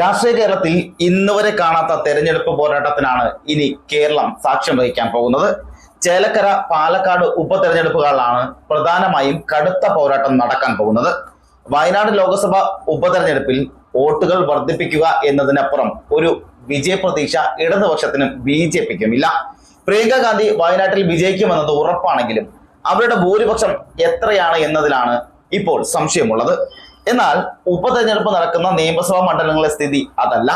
രാഷ്ട്രീയ കേരളത്തിൽ ഇന്ന് വരെ കാണാത്ത തെരഞ്ഞെടുപ്പ് പോരാട്ടത്തിനാണ് ഇനി കേരളം സാക്ഷ്യം വഹിക്കാൻ പോകുന്നത്. ചേലക്കര പാലക്കാട് ഉപതെരഞ്ഞെടുപ്പുകളിലാണ് പ്രധാനമായും കടുത്ത പോരാട്ടം നടക്കാൻ പോകുന്നത്. വയനാട് ലോക്സഭ ഉപതെരഞ്ഞെടുപ്പിൽ വോട്ടുകൾ വർദ്ധിപ്പിക്കുക എന്നതിനപ്പുറം ഒരു വിജയപ്രതീക്ഷ ഇടതുപക്ഷത്തിനും ബി ജെ പിക്കും ഇല്ല പ്രിയങ്ക ഗാന്ധി വയനാട്ടിൽ വിജയിക്കുമെന്നത് ഉറപ്പാണെങ്കിലും അവരുടെ ഭൂരിപക്ഷം എത്രയാണ് എന്നതിലാണ് ഇപ്പോൾ സംശയമുള്ളത്. എന്നാൽ ഉപതെരഞ്ഞെടുപ്പ് നടക്കുന്ന നിയമസഭാ മണ്ഡലങ്ങളിലെ സ്ഥിതി അതല്ല.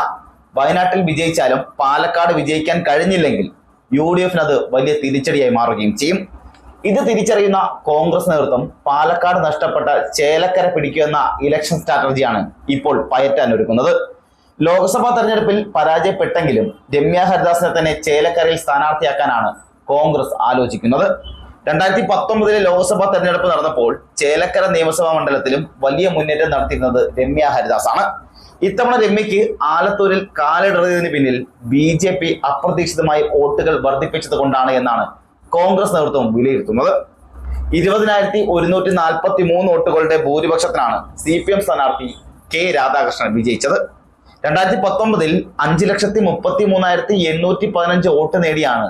വയനാട്ടിൽ വിജയിച്ചാലും പാലക്കാട് വിജയിക്കാൻ കഴിഞ്ഞില്ലെങ്കിൽ യു ഡി എഫിന് അത് വലിയ തിരിച്ചടിയായി മാറുകയും ചെയ്യും. ഇത് തിരിച്ചറിയുന്ന കോൺഗ്രസ് നേതൃത്വം പാലക്കാട് നഷ്ടപ്പെട്ട ചേലക്കര പിടിക്കുന്ന ഇലക്ഷൻ സ്ട്രാറ്റജിയാണ് ഇപ്പോൾ പയറ്റാൻ ഒരുക്കുന്നത് ലോക്സഭാ തെരഞ്ഞെടുപ്പിൽ പരാജയപ്പെട്ടെങ്കിലും രമ്യ ഹരിദാസിനെ തന്നെ ചേലക്കരയിൽ സ്ഥാനാർത്ഥിയാക്കാനാണ് കോൺഗ്രസ് ആലോചിക്കുന്നത്. രണ്ടായിരത്തി പത്തൊമ്പതിലെ ലോക്സഭാ തെരഞ്ഞെടുപ്പ് നടന്നപ്പോൾ ചേലക്കര നിയമസഭാ മണ്ഡലത്തിലും വലിയ മുന്നേറ്റം നടത്തിയിരുന്നത് രമ്യ ഹരിദാസ് ആണ് ഇത്തവണ രമ്യക്ക് ആലത്തൂരിൽ കാലിടറിയതിന് പിന്നിൽ ബി ജെ പി അപ്രതീക്ഷിതമായി വോട്ടുകൾ വർദ്ധിപ്പിച്ചത് കൊണ്ടാണ് എന്നാണ് കോൺഗ്രസ് നേതൃത്വം വിലയിരുത്തുന്നത്. ഇരുപതിനായിരത്തി ഒരുന്നൂറ്റി നാൽപ്പത്തി മൂന്ന് വോട്ടുകളുടെ ഭൂരിപക്ഷത്തിനാണ് സി പി എം സ്ഥാനാർത്ഥി കെ രാധാകൃഷ്ണൻ വിജയിച്ചത്. രണ്ടായിരത്തി പത്തൊമ്പതിൽ അഞ്ച് ലക്ഷത്തി മുപ്പത്തി മൂന്നായിരത്തി എണ്ണൂറ്റി പതിനഞ്ച് വോട്ട് നേടിയാണ്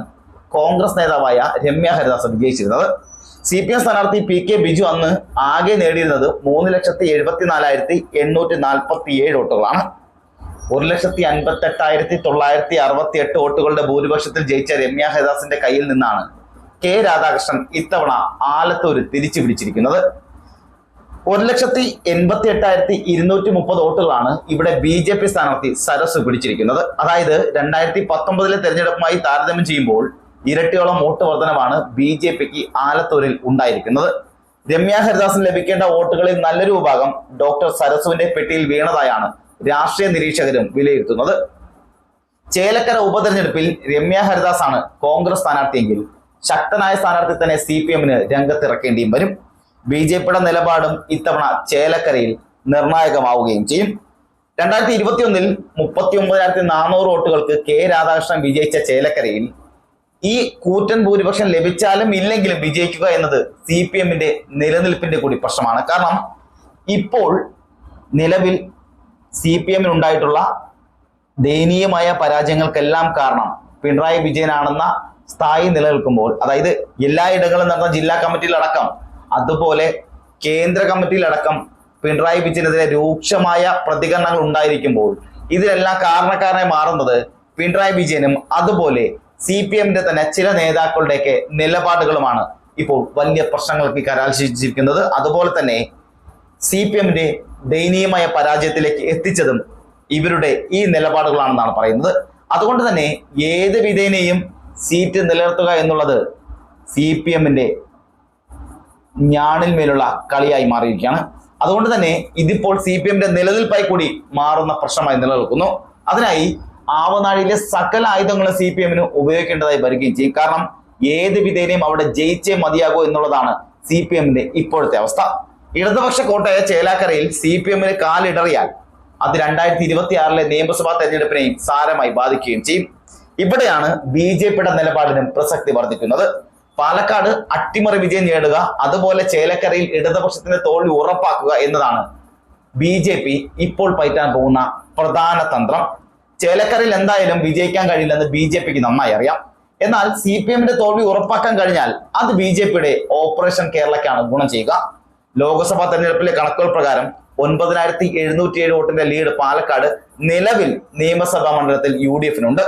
കോൺഗ്രസ് നേതാവായ രമ്യ ഹരിദാസ് വിജയിച്ചിരുന്നത്. സി പി എം സ്ഥാനാർത്ഥി പി കെ ബിജു അന്ന് ആകെ നേടിയിരുന്നത് മൂന്ന് ലക്ഷത്തി എഴുപത്തി നാലായിരത്തി എണ്ണൂറ്റി നാൽപ്പത്തി ഏഴ് വോട്ടുകളാണ്. ഒരു ലക്ഷത്തി അൻപത്തി എട്ടായിരത്തി തൊള്ളായിരത്തി അറുപത്തി എട്ട് വോട്ടുകളുടെ ഭൂരിപക്ഷത്തിൽ ജയിച്ച രമ്യ ഹരിദാസിന്റെ കയ്യിൽ നിന്നാണ് കെ രാധാകൃഷ്ണൻ ഇത്തവണ ആലത്തൂര് തിരിച്ചു പിടിച്ചിരിക്കുന്നത്. ഒരു ലക്ഷത്തി എൺപത്തി എട്ടായിരത്തി ഇരുന്നൂറ്റി മുപ്പത് വോട്ടുകളാണ് ഇവിടെ ബി ജെ പി സ്ഥാനാർത്ഥി സരസ് പിടിച്ചിരിക്കുന്നത്. അതായത് രണ്ടായിരത്തി പത്തൊമ്പതിലെ തെരഞ്ഞെടുപ്പുമായി താരതമ്യം ചെയ്യുമ്പോൾ ഇരട്ടിയോളം വോട്ട് വർധനമാണ് ബി ജെ പിക്ക് ആലത്തൂരിൽ ഉണ്ടായിരിക്കുന്നത്. രമ്യ ഹരിദാസിന് ലഭിക്കേണ്ട വോട്ടുകളിൽ നല്ലൊരു വിഭാഗം ഡോക്ടർ സരസുവിന്റെ പെട്ടിയിൽ വീണതായാണ് രാഷ്ട്രീയ നിരീക്ഷകരും വിലയിരുത്തുന്നത്. ചേലക്കര ഉപതെരഞ്ഞെടുപ്പിൽ രമ്യ ഹരിദാസ് ആണ് കോൺഗ്രസ് സ്ഥാനാർത്ഥിയെങ്കിൽ ശക്തനായ സ്ഥാനാർത്ഥി തന്നെ സി പി എമ്മിന് രംഗത്തിറക്കേണ്ടിയും വരും. ബി ജെ പിയുടെ നിലപാടും ഇത്തവണ ചേലക്കരയിൽ നിർണായകമാവുകയും ചെയ്യും. രണ്ടായിരത്തി ഇരുപത്തിയൊന്നിൽ മുപ്പത്തി ഒമ്പതിനായിരത്തി നാനൂറ് വോട്ടുകൾക്ക് കെ രാധാകൃഷ്ണൻ വിജയിച്ച ചേലക്കരയിൽ ഈ കൂറ്റൻ ഭൂരിപക്ഷം ലഭിച്ചാലും ഇല്ലെങ്കിലും വിജയിക്കുക എന്നത് സി പി എമ്മിന്റെ നിലനിൽപ്പിന്റെ കൂടി പ്രശ്നമാണ്. കാരണം ഇപ്പോൾ നിലവിൽ സി പി എമ്മിനുണ്ടായിട്ടുള്ള ദയനീയമായ പരാജയങ്ങൾക്കെല്ലാം കാരണം പിണറായി വിജയനാണെന്ന സ്ഥായി നിലനിൽക്കുമ്പോൾ അതായത് എല്ലായിടങ്ങളും നടന്ന ജില്ലാ കമ്മിറ്റിയിലടക്കം അതുപോലെ കേന്ദ്ര കമ്മിറ്റിയിലടക്കം പിണറായി വിജയനെതിരെ രൂക്ഷമായ പ്രതികരണങ്ങൾ ഉണ്ടായിരിക്കുമ്പോൾ ഇതിലെല്ലാം കാരണക്കാരനായി മാറുന്നത് പിണറായി വിജയനും അതുപോലെ സി പി എമ്മിന്റെ തന്നെ ചില നേതാക്കളുടെയൊക്കെ നിലപാടുകളുമാണ് ഇപ്പോൾ വലിയ പ്രശ്നങ്ങൾക്ക് കരാശിച്ചിരിക്കുന്നത് അതുപോലെ തന്നെ സി പി എമ്മിന്റെ ദയനീയമായ പരാജയത്തിലേക്ക് എത്തിച്ചതും ഇവരുടെ ഈ നിലപാടുകളാണെന്നാണ് പറയുന്നത്. അതുകൊണ്ട് തന്നെ ഏത് വിധേനയും സീറ്റ് നിലനിർത്തുക എന്നുള്ളത് സി പി എമ്മിന്റെ ഞാണിൽ മേലുള്ള കളിയായി മാറിയിരിക്കുകയാണ്. അതുകൊണ്ട് തന്നെ ഇതിപ്പോൾ സി പി എമ്മിന്റെ നിലനിൽപ്പായി കൂടി മാറുന്ന പ്രശ്നമായി നിലനിൽക്കുന്നു. അതിനായി ആവനാഴിയിലെ സകല ആയുധങ്ങളും സി പി എമ്മിന് ഉപയോഗിക്കേണ്ടതായി വരികയും ചെയ്യും. കാരണം ഏത് വിധേനയും അവിടെ ജയിച്ചേ മതിയാകൂ എന്നുള്ളതാണ് സി പി എമ്മിന്റെ ഇപ്പോഴത്തെ അവസ്ഥ. ഇടതുപക്ഷ കോട്ടയ ചേലാക്കരയിൽ സി പി എമ്മിന് കാലിടറിയാൽ അത് രണ്ടായിരത്തി ഇരുപത്തി ആറിലെ നിയമസഭാ തെരഞ്ഞെടുപ്പിനെയും സാരമായി ബാധിക്കുകയും ചെയ്യും. ഇവിടെയാണ് ബി ജെ പിയുടെ നിലപാടിനും പ്രസക്തി വർദ്ധിക്കുന്നത്. പാലക്കാട് അട്ടിമറി വിജയം നേടുക അതുപോലെ ചേലക്കരയിൽ ഇടതുപക്ഷത്തിന്റെ തോൽവി ഉറപ്പാക്കുക എന്നതാണ് ബി ഇപ്പോൾ പയറ്റാൻ പോകുന്ന പ്രധാന തന്ത്രം. ചേലക്കരയിൽ എന്തായാലും വിജയിക്കാൻ കഴിയില്ലെന്ന് ബി ജെ പിക്ക് നന്നായി അറിയാം. എന്നാൽ സി പി എമ്മിന്റെ തോൽവി ഉറപ്പാക്കാൻ കഴിഞ്ഞാൽ അത് ബി ജെ പിയുടെ ഓപ്പറേഷൻ കേരളയ്ക്കാണ് ഗുണം ചെയ്യുക. ലോക്സഭാ തെരഞ്ഞെടുപ്പിലെ കണക്കുകൾ പ്രകാരം ഒൻപതിനായിരത്തി എഴുന്നൂറ്റി ഏഴ് വോട്ടിന്റെ ലീഡ് പാലക്കാട് നിലവിൽ നിയമസഭാ മണ്ഡലത്തിൽ യു ഡി എഫിനുണ്ട്.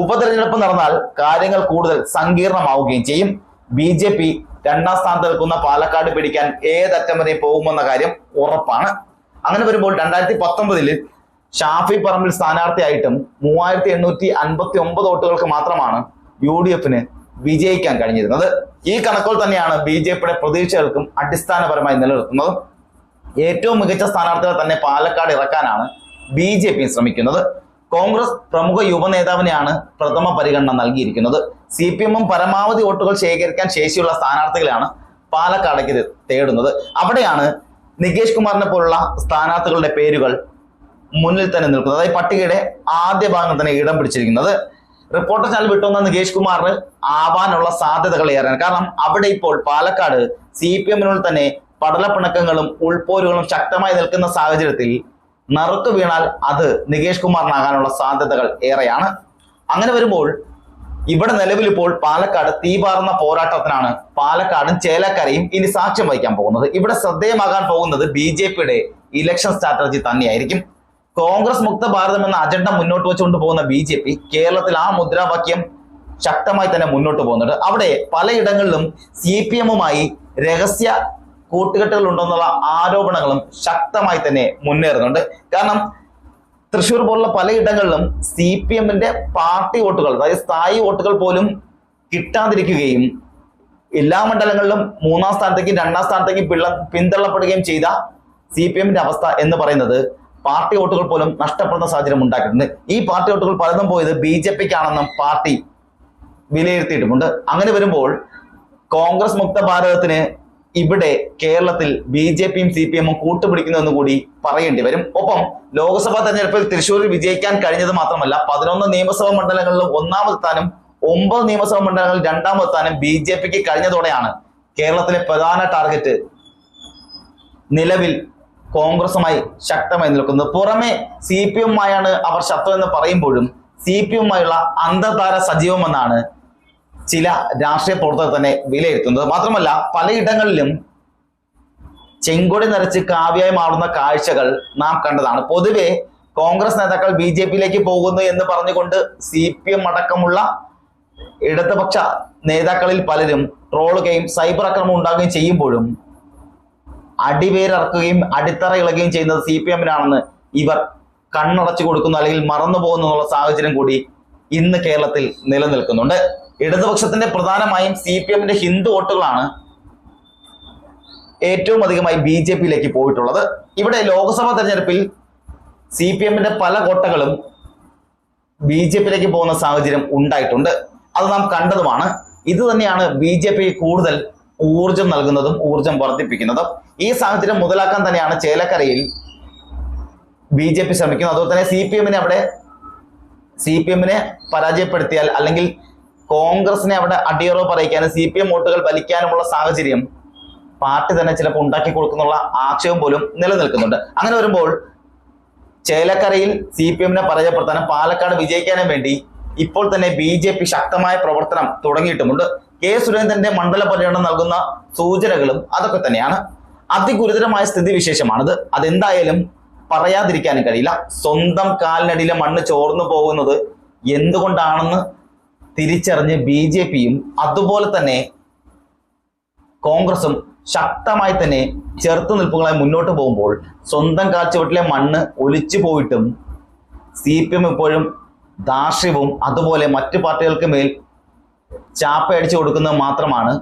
ഉപതെരഞ്ഞെടുപ്പ് നടന്നാൽ കാര്യങ്ങൾ കൂടുതൽ സങ്കീർണമാവുകയും ചെയ്യും. ബി ജെ പി രണ്ടാം സ്ഥാനത്ത് നിൽക്കുന്ന പാലക്കാട് പിടിക്കാൻ ഏതറ്റം വരെ പോകുമെന്ന കാര്യം ഉറപ്പാണ്. അങ്ങനെ വരുമ്പോൾ രണ്ടായിരത്തി പത്തൊമ്പതിൽ ഷാഫി പറമ്പിൽ സ്ഥാനാർത്ഥിയായിട്ടും മൂവായിരത്തി എണ്ണൂറ്റി അൻപത്തി ഒമ്പത് വോട്ടുകൾക്ക് മാത്രമാണ് യു ഡി എഫിന് വിജയിക്കാൻ കഴിഞ്ഞിരുന്നത്. ഈ കണക്കുകൾ തന്നെയാണ് ബി ജെ പിയുടെ പ്രതീക്ഷകൾക്കും അടിസ്ഥാനപരമായി നിലനിർത്തുന്നത് ഏറ്റവും മികച്ച സ്ഥാനാർത്ഥികളെ തന്നെ പാലക്കാട് ഇറക്കാനാണ് ബി ജെ പി ശ്രമിക്കുന്നത്. കോൺഗ്രസ് പ്രമുഖ യുവ നേതാവിനെയാണ് പ്രഥമ പരിഗണന നൽകിയിരിക്കുന്നത്. സി പി എമ്മും പരമാവധി വോട്ടുകൾ ശേഖരിക്കാൻ ശേഷിയുള്ള സ്ഥാനാർത്ഥികളെയാണ് പാലക്കാടേക്ക് തേടുന്നത്. അവിടെയാണ് നികേഷ് കുമാറിനെ പോലുള്ള സ്ഥാനാർത്ഥികളുടെ പേരുകൾ മുന്നിൽ തന്നെ നിൽക്കുന്നത് അതായത് പട്ടികയുടെ ആദ്യ ഭാഗം തന്നെ ഇടം പിടിച്ചിരിക്കുന്നത്. റിപ്പോർട്ടർ ചാനൽ വിട്ടുവന്ന നികേഷ് കുമാറിന് ആവാനുള്ള സാധ്യതകൾ ഏറെയാണ്. കാരണം അവിടെ ഇപ്പോൾ പാലക്കാട് സി പി എമ്മിനുള്ളിൽ തന്നെ പടലപ്പിണക്കങ്ങളും ഉൾപോരുകളും ശക്തമായി നിൽക്കുന്ന സാഹചര്യത്തിൽ നറുക്ക് വീണാൽ അത് നികേഷ് കുമാറിനാകാനുള്ള സാധ്യതകൾ ഏറെയാണ്. അങ്ങനെ വരുമ്പോൾ ഇവിടെ നിലവിൽ ഇപ്പോൾ പാലക്കാട് തീപാറുന്ന പോരാട്ടത്തിനാണ് പാലക്കാടും ചേലക്കരയും ഇനി സാക്ഷ്യം വഹിക്കാൻ പോകുന്നത്. ഇവിടെ ശ്രദ്ധേയമാകാൻ പോകുന്നത് ബി ജെ പിയുടെ ഇലക്ഷൻ സ്ട്രാറ്റജി തന്നെയായിരിക്കും. കോൺഗ്രസ് മുക്ത ഭാരതം എന്ന അജണ്ട മുന്നോട്ട് വെച്ചുകൊണ്ട് പോകുന്ന ബി ജെ പി കേരളത്തിൽ ആ മുദ്രാവാക്യം ശക്തമായി തന്നെ മുന്നോട്ട് പോകുന്നുണ്ട്. അവിടെ പലയിടങ്ങളിലും സി പി എമ്മുമായി രഹസ്യ കൂട്ടുകെട്ടുകൾ ഉണ്ടെന്നുള്ള ആരോപണങ്ങളും ശക്തമായി തന്നെ മുന്നേറുന്നുണ്ട്. കാരണം തൃശ്ശൂർ പോലുള്ള പലയിടങ്ങളിലും സി പി എമ്മിന്റെ പാർട്ടി വോട്ടുകൾ അതായത് സ്ഥായി വോട്ടുകൾ പോലും കിട്ടാതിരിക്കുകയും എല്ലാ മണ്ഡലങ്ങളിലും മൂന്നാം സ്ഥാനത്തേക്കും രണ്ടാം സ്ഥാനത്തേക്കും പിള്ള പിന്തള്ളപ്പെടുകയും ചെയ്ത സി പി എമ്മിന്റെ അവസ്ഥ എന്ന് പറയുന്നത് പാർട്ടി വോട്ടുകൾ പോലും നഷ്ടപ്പെടുന്ന സാഹചര്യം ഉണ്ടാക്കിയിട്ടുണ്ട്. ഈ പാർട്ടി വോട്ടുകൾ പലതും പോയത് ബി ജെ പിക്കാണെന്നും പാർട്ടി വിലയിരുത്തിയിട്ടുമുണ്ട്. അങ്ങനെ വരുമ്പോൾ കോൺഗ്രസ് മുക്ത ഭാരതത്തിന് ഇവിടെ കേരളത്തിൽ ബി ജെ പിയും സി പി എമ്മും കൂട്ടുപിടിക്കുന്നതെന്ന് കൂടി പറയേണ്ടി വരും. ഒപ്പം ലോക്സഭാ തെരഞ്ഞെടുപ്പിൽ തൃശ്ശൂരിൽ വിജയിക്കാൻ കഴിഞ്ഞത് മാത്രമല്ല പതിനൊന്ന് നിയമസഭാ മണ്ഡലങ്ങളിലും ഒന്നാമതെത്താനും ഒമ്പത് നിയമസഭാ മണ്ഡലങ്ങളിൽ രണ്ടാമതെത്താനും ബി ജെ പിക്ക് കഴിഞ്ഞതോടെയാണ് കേരളത്തിലെ പ്രധാന ടാർഗറ്റ് നിലവിൽ കോൺഗ്രസുമായി ശക്തമായി നിൽക്കുന്നത് പുറമെ സി പി എമ്മുമായാണ് അവർ ശത്രു എന്ന് പറയുമ്പോഴും സി പി എമ്മുമായുള്ള അന്തർധാര സജീവമെന്നാണ് ചില രാഷ്ട്രീയ പ്രവർത്തകർ തന്നെ വിലയിരുത്തുന്നത്. മാത്രമല്ല പലയിടങ്ങളിലും ചെങ്കൊടി നിറച്ച് കാവ്യായി മാറുന്ന കാഴ്ചകൾ നാം കണ്ടതാണ്. പൊതുവെ കോൺഗ്രസ് നേതാക്കൾ ബി ജെ പിയിലേക്ക് പോകുന്നു എന്ന് പറഞ്ഞുകൊണ്ട് സി പി എം അടക്കമുള്ള ഇടതുപക്ഷ നേതാക്കളിൽ പലരും ട്രോളുകയും സൈബർ ആക്രമണം ഉണ്ടാകുകയും ചെയ്യുമ്പോഴും അടിവേരിറക്കുകയും അടിത്തറ ഇളകുകയും ചെയ്യുന്നത് സി പി എമ്മിനാണെന്ന് ഇവർ കണ്ണടച്ചു കൊടുക്കുന്നു അല്ലെങ്കിൽ മറന്നു പോകുന്നു എന്നുള്ള സാഹചര്യം കൂടി ഇന്ന് കേരളത്തിൽ നിലനിൽക്കുന്നുണ്ട്. ഇടതുപക്ഷത്തിന്റെ പ്രധാനമായും സി പി എമ്മിന്റെ ഹിന്ദു വോട്ടുകളാണ് ഏറ്റവും അധികമായി ബി ജെ പിയിലേക്ക് പോയിട്ടുള്ളത്. ഇവിടെ ലോക്സഭാ തെരഞ്ഞെടുപ്പിൽ സി പി എമ്മിന്റെ പല കോട്ടകളും ബി ജെ പിയിലേക്ക് പോകുന്ന സാഹചര്യം ഉണ്ടായിട്ടുണ്ട്. അത് നാം കണ്ടതുമാണ്. ഇത് തന്നെയാണ് ബി ജെ പി കൂടുതൽ ഊർജം നൽകുന്നതും ഊർജം വർദ്ധിപ്പിക്കുന്നതും ഈ സാഹചര്യം മുതലാക്കാൻ തന്നെയാണ് ചേലക്കരയിൽ ബി ജെ പി ശ്രമിക്കുന്നത്. അതുപോലെ തന്നെ സി പി എമ്മിനെ അവിടെ സി പി എമ്മിനെ പരാജയപ്പെടുത്തിയാൽ അല്ലെങ്കിൽ കോൺഗ്രസിനെ അവിടെ അടിയറവ് പറയിക്കാനും സി പി എം വോട്ടുകൾ വലിക്കാനുമുള്ള സാഹചര്യം പാർട്ടി തന്നെ ചിലപ്പോൾ ഉണ്ടാക്കി കൊടുക്കുന്നുള്ള ആക്ഷേപം പോലും നിലനിൽക്കുന്നുണ്ട്. അങ്ങനെ വരുമ്പോൾ ചേലക്കരയിൽ സി പി എമ്മിനെ പരാജയപ്പെടുത്താനും പാലക്കാട് വിജയിക്കാനും വേണ്ടി ഇപ്പോൾ തന്നെ ബി ശക്തമായ പ്രവർത്തനം തുടങ്ങിയിട്ടുമുണ്ട്. കെ സുരേന്ദ്രന്റെ മണ്ഡല പര്യടനം നൽകുന്ന സൂചനകളും അതൊക്കെ തന്നെയാണ്. അതിഗുരുതരമായ സ്ഥിതിവിശേഷമാണിത്. അതെന്തായാലും പറയാതിരിക്കാനും കഴിയില്ല. സ്വന്തം കാലിനടിയിലെ മണ്ണ് ചോർന്നു പോകുന്നത് എന്തുകൊണ്ടാണെന്ന് തിരിച്ചറിഞ്ഞ് ബി ജെ പിയും അതുപോലെ തന്നെ കോൺഗ്രസും ശക്തമായി തന്നെ ചെറുത്തു നിൽപ്പുകളായി മുന്നോട്ട് പോകുമ്പോൾ സ്വന്തം കാച്ചുവട്ടിലെ മണ്ണ് ഒലിച്ചു പോയിട്ടും സി പി എം ഇപ്പോഴും ദാർഷ്ട്യവും അതുപോലെ മറ്റു പാർട്ടികൾക്ക് മേൽ ചാപ്പയടിച്ചു കൊടുക്കുന്നത് മാത്രമാണ്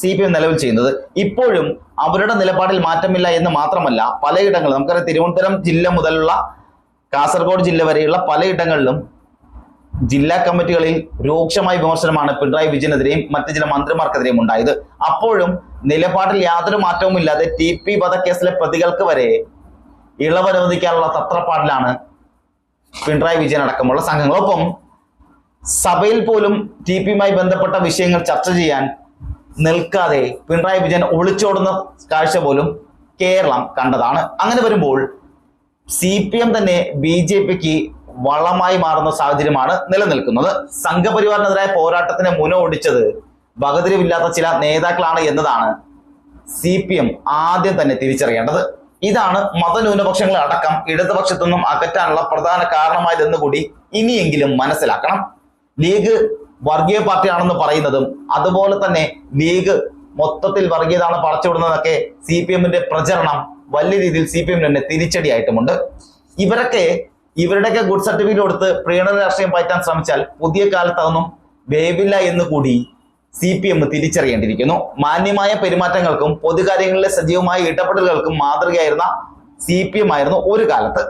സി പി എം നിലവിൽ ചെയ്യുന്നത്. ഇപ്പോഴും അവരുടെ നിലപാടിൽ മാറ്റമില്ല എന്ന് മാത്രമല്ല പലയിടങ്ങളിലും നമുക്കറിയാം തിരുവനന്തപുരം ജില്ല മുതലുള്ള കാസർഗോഡ് ജില്ല വരെയുള്ള പലയിടങ്ങളിലും ജില്ലാ കമ്മിറ്റികളിൽ രൂക്ഷമായ വിമർശനമാണ് പിണറായി വിജയനെതിരെയും മറ്റു ചില മന്ത്രിമാർക്കെതിരെയും ഉണ്ടായത്. അപ്പോഴും നിലപാടിൽ യാതൊരു മാറ്റവും ഇല്ലാതെ ടി പി വധക്കേസിലെ പ്രതികൾക്ക് വരെ ഇളവനുവദിക്കാനുള്ള തത്രപ്പാടിലാണ് പിണറായി വിജയൻ അടക്കമുള്ള സംഘങ്ങൾ. ഒപ്പം സഭയിൽ പോലും ടി പിയുമായി ബന്ധപ്പെട്ട വിഷയങ്ങൾ ചർച്ച ചെയ്യാൻ നിൽക്കാതെ പിണറായി വിജയൻ ഒളിച്ചോടുന്ന കാഴ്ച പോലും കേരളം കണ്ടതാണ്. അങ്ങനെ വരുമ്പോൾ സി പി എം തന്നെ ബി ജെ പിക്ക് വളമായി മാറുന്ന സാഹചര്യമാണ് നിലനിൽക്കുന്നത്. സംഘപരിവാറിനെതിരായ പോരാട്ടത്തിന് മുന ഓടിച്ചത് വകതിരിവില്ലാത്ത ചില നേതാക്കളാണ് എന്നതാണ് സി പി എം ആദ്യം തന്നെ തിരിച്ചറിയേണ്ടത്. ഇതാണ് മതന്യൂനപക്ഷങ്ങളെ അടക്കം ഇടതുപക്ഷത്തു നിന്നും അകറ്റാനുള്ള പ്രധാന കാരണമായതെന്നുകൂടി ഇനിയെങ്കിലും മനസ്സിലാക്കണം. ലീഗ് വർഗീയ പാർട്ടിയാണെന്ന് പറയുന്നതും അതുപോലെ തന്നെ ലീഗ് മൊത്തത്തിൽ വർഗീയതാണ് പടച്ചുവിടുന്നതൊക്കെ സി പി എമ്മിന്റെ പ്രചരണം വലിയ രീതിയിൽ സി പി എമ്മിന് തന്നെ തിരിച്ചടിയായിട്ടുമുണ്ട്. ഇവരൊക്കെ ഇവരുടെയൊക്കെ ഗുഡ് സർട്ടിഫിക്കറ്റ് കൊടുത്ത് പ്രീണന രാഷ്ട്രീയം പയറ്റാൻ ശ്രമിച്ചാൽ പുതിയ കാലത്ത് അതൊന്നും വേവില്ല എന്ന് കൂടി സി പി എം തിരിച്ചറിയേണ്ടിയിരിക്കുന്നു. മാന്യമായ പെരുമാറ്റങ്ങൾക്കും പൊതുകാര്യങ്ങളിലെ സജീവമായ ഇടപെടലുകൾക്കും മാതൃകയായിരുന്ന സി പി എം ആയിരുന്നു ഒരു കാലത്ത്.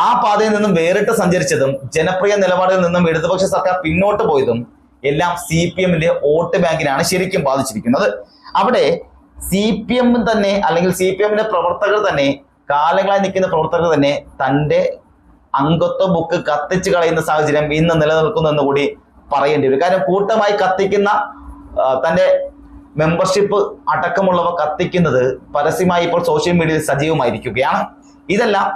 ആ പാതയിൽ നിന്നും വേറിട്ട് സഞ്ചരിച്ചതും ജനപ്രിയ നിലപാടിൽ നിന്നും ഇടതുപക്ഷ സർക്കാർ പിന്നോട്ട് പോയതും എല്ലാം സി പി എമ്മിന്റെ വോട്ട് ബാങ്കിനാണ് ശരിക്കും ബാധിച്ചിരിക്കുന്നത്. അവിടെ സി പി എം തന്നെ അല്ലെങ്കിൽ സി പി എമ്മിന്റെ പ്രവർത്തകർ തന്നെ കാലങ്ങളായി നിൽക്കുന്ന പ്രവർത്തകർ തന്നെ തന്റെ അംഗത്വ ബുക്ക് കത്തിച്ചു കളയുന്ന സാഹചര്യം ഇന്ന് നിലനിൽക്കുന്നു എന്ന് കൂടി പറയേണ്ടി വരും. കാരണം കൂട്ടമായി കത്തിക്കുന്ന തന്റെ മെമ്പർഷിപ്പ് അടക്കമുള്ളവ കത്തിക്കുന്നത് പരസ്യമായി ഇപ്പോൾ സോഷ്യൽ മീഡിയയിൽ സജീവമായിരിക്കുകയാണ്. ഇതെല്ലാം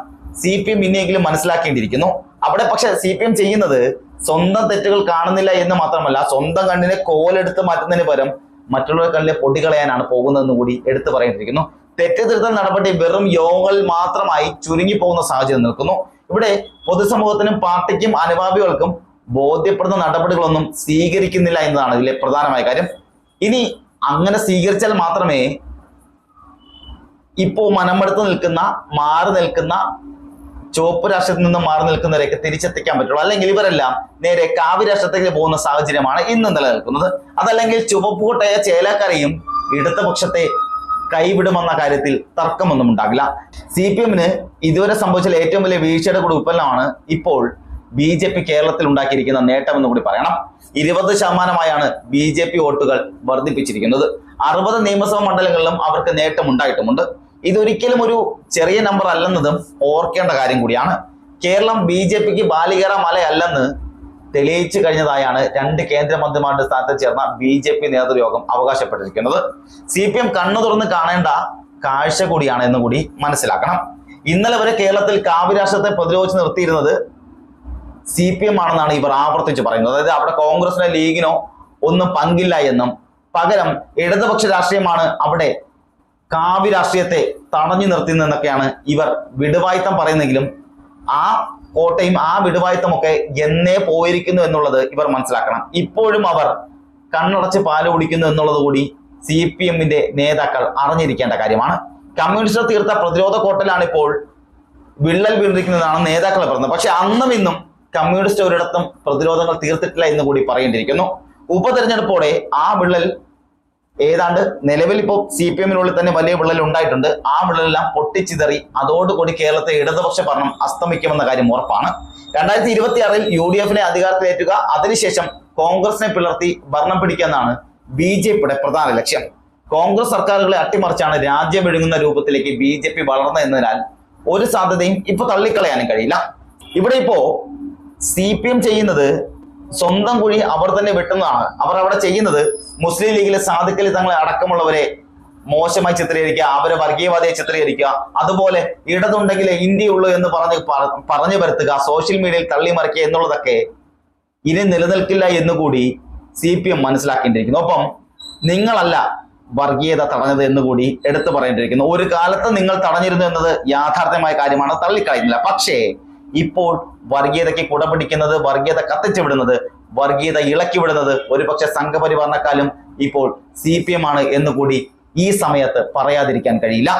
സി പി എം ഇനിയെങ്കിലും മനസ്സിലാക്കേണ്ടിയിരിക്കുന്നു. അവിടെ പക്ഷെ സി പി എം ചെയ്യുന്നത് സ്വന്തം തെറ്റുകൾ കാണുന്നില്ല എന്ന് മാത്രമല്ല സ്വന്തം കണ്ണിനെ കോലെടുത്ത് മാറ്റുന്നതിന് പകരം മറ്റുള്ളവരുടെ കണ്ണിലെ പൊടി കളയാനാണ് പോകുന്നതെന്ന് കൂടി എടുത്തു പറയേണ്ടിയിരിക്കുന്നു. തെറ്റ് തിരുത്തൽ നടപടി വെറും യോഗങ്ങളിൽ മാത്രമായി ചുരുങ്ങി പോകുന്ന സാഹചര്യം നിൽക്കുന്നു. ഇവിടെ പൊതുസമൂഹത്തിനും പാർട്ടിക്കും അനുഭാവികൾക്കും ബോധ്യപ്പെടുന്ന നടപടികളൊന്നും സ്വീകരിക്കുന്നില്ല എന്നതാണ് ഇതിലെ പ്രധാനമായ കാര്യം. ഇനി അങ്ങനെ സ്വീകരിച്ചാൽ മാത്രമേ ഇപ്പോ മനമെടുത്ത് നിൽക്കുന്ന മാറി നിൽക്കുന്ന ചുവപ്പ് രാഷ്ട്രത്തിൽ നിന്ന് മാറി നിൽക്കുന്നവരെയൊക്കെ തിരിച്ചെത്തിക്കാൻ പറ്റുള്ളൂ. അല്ലെങ്കിൽ ഇവരെല്ലാം നേരെ കാവ്യ രാഷ്ട്രത്തേക്ക് പോകുന്ന സാഹചര്യമാണ് ഇന്ന് നിലനിൽക്കുന്നത്. അതല്ലെങ്കിൽ ചുവപ്പ് കോട്ടയ ചേലക്കരയും ഇടതുപക്ഷത്തെ കൈവിടുമെന്ന കാര്യത്തിൽ തർക്കമൊന്നും ഉണ്ടാകില്ല. സി പി എമ്മിന് ഇതുവരെ സംഭവിച്ച ഏറ്റവും വലിയ വീഴ്ചയുടെ കൂടി ഉൽപ്പന്നമാണ് ഇപ്പോൾ ബി ജെ പി കേരളത്തിൽ ഉണ്ടാക്കിയിരിക്കുന്ന നേട്ടമെന്ന് കൂടി പറയണം. ഇരുപത് ശതമാനമായാണ് ബി ജെ പി വോട്ടുകൾ വർദ്ധിപ്പിച്ചിരിക്കുന്നത്. അറുപത് നിയമസഭാ മണ്ഡലങ്ങളിലും അവർക്ക് നേട്ടം ഉണ്ടായിട്ടുമുണ്ട് ഇതൊരിക്കലും ഒരു ചെറിയ നമ്പർ അല്ലെന്നതും ഓർക്കേണ്ട കാര്യം കൂടിയാണ്. കേരളം ബി ജെ പിക്ക് ബാലികേറ മലയല്ലെന്ന് തെളിയിച്ചു കഴിഞ്ഞതായാണ് രണ്ട് കേന്ദ്രമന്ത്രിമാരുടെ സ്ഥാനത്ത് ചേർന്ന ബി ജെ പി നേതൃയോഗം അവകാശപ്പെട്ടിരിക്കുന്നത്. സി പി എം കണ്ണു തുറന്ന് കാണേണ്ട കാഴ്ച കൂടിയാണ് എന്ന് കൂടി മനസ്സിലാക്കണം. ഇന്നലെ വരെ കേരളത്തിൽ കാവ്യരാഷ്ട്രത്തെ പ്രതിരോധിച്ച് നിർത്തിയിരുന്നത് സി പി എം ആണെന്നാണ് ഇവർ ആവർത്തിച്ച് പറയുന്നത്. അതായത് അവിടെ കോൺഗ്രസിനോ ലീഗിനോ ഒന്നും പങ്കില്ല എന്നും. പകരം ഇടതുപക്ഷ രാഷ്ട്രീയമാണ് അവിടെ കാവ്യ രാഷ്ട്രീയത്തെ തടഞ്ഞു നിർത്തുന്നതെന്നൊക്കെയാണ് ഇവർ വിടുവായുത്തം പറയുന്നെങ്കിലും ആ കോട്ടയും ആ വിടുവായിത്തമൊക്കെ എന്നേ പോയിരിക്കുന്നു എന്നുള്ളത് ഇവർ മനസ്സിലാക്കണം. ഇപ്പോഴും അവർ കണ്ണടച്ച് പാൽ കുടിക്കുന്നു എന്നുള്ളത് കൂടി സി പി എമ്മിന്റെ നേതാക്കൾ അറിഞ്ഞിരിക്കേണ്ട കാര്യമാണ്. കമ്മ്യൂണിസ്റ്റ് തീർത്ത പ്രതിരോധ കോട്ടലാണ് ഇപ്പോൾ വിള്ളൽ വീണിരിക്കുന്നതാണ് നേതാക്കൾ പറഞ്ഞത് പക്ഷെ അന്നും ഇന്നും കമ്മ്യൂണിസ്റ്റ് ഒരിടത്തും പ്രതിരോധങ്ങൾ തീർത്തിട്ടില്ല എന്ന് കൂടി പറയേണ്ടിയിരിക്കുന്നു. ഉപതെരഞ്ഞെടുപ്പോടെ ആ വിള്ളൽ ഏതാണ്ട് നിലവിൽ ഇപ്പോൾ സി പി എമ്മിനുള്ളിൽ തന്നെ വലിയ വിള്ളൽ ഉണ്ടായിട്ടുണ്ട്. ആ വിള്ളലെല്ലാം പൊട്ടിച്ചിതറി അതോടുകൂടി കേരളത്തെ ഇടതുപക്ഷ ഭരണം അസ്തമിക്കുമെന്ന കാര്യം ഉറപ്പാണ്. രണ്ടായിരത്തി ഇരുപത്തി ആറിൽ യു ഡി എഫിനെ അധികാരത്തിലേറ്റുക അതിനുശേഷം കോൺഗ്രസിനെ പിളർത്തി ഭരണം പിടിക്കുക എന്നാണ് ബി ജെ പിയുടെ പ്രധാന ലക്ഷ്യം. കോൺഗ്രസ് സർക്കാരുകളെ അട്ടിമറിച്ചാണ് രാജ്യം വിഴുങ്ങുന്ന രൂപത്തിലേക്ക് ബി ജെ പി വളർന്നത് എന്നതിനാൽ ഒരു സാധ്യതയും ഇപ്പൊ തള്ളിക്കളയാനും കഴിയില്ല. ഇവിടെ ഇപ്പോ സി പി എം ചെയ്യുന്നത് സ്വന്തം കുഴി അവർ തന്നെ വെട്ടുന്നതാണ്. അവർ അവിടെ ചെയ്യുന്നത് മുസ്ലിം ലീഗിലെ സാധുക്കളിൽ തങ്ങളെ അടക്കമുള്ളവരെ മോശമായി ചിത്രീകരിക്കുക അവരെ വർഗീയവാദിയെ ചിത്രീകരിക്കുക. അതുപോലെ ഇടതുണ്ടെങ്കിലേ ഇന്ത്യയുള്ളൂ എന്ന് പറഞ്ഞ് പറ- പറഞ്ഞു വരുത്തുക സോഷ്യൽ മീഡിയയിൽ തള്ളിമറിക്കുക എന്നുള്ളതൊക്കെ ഇനി നിലനിൽക്കില്ല എന്നുകൂടി സി പി എം മനസ്സിലാക്കേണ്ടിയിരിക്കുന്നു ഒപ്പം നിങ്ങളല്ല വർഗീയത തടഞ്ഞത് എന്നുകൂടി എടുത്തു പറയേണ്ടിയിരിക്കുന്നു. ഒരു കാലത്ത് നിങ്ങൾ തടഞ്ഞിരുന്നു എന്നത് യാഥാർത്ഥ്യമായ കാര്യമാണ്. തള്ളിക്കളയുന്നില്ല. പക്ഷേ ഇപ്പോൾ വർഗീയതയ്ക്ക് കുടപിടിക്കുന്നത് വർഗീയത കത്തിച്ചു വിടുന്നത് വർഗീയത ഇളക്കി വിടുന്നത് ഒരുപക്ഷെ സംഘപരിവാറിനെക്കാളും ഇപ്പോൾ സി പി എം ആണ് എന്നുകൂടി ഈ സമയത്ത് പറയാതിരിക്കാൻ കഴിയില്ല.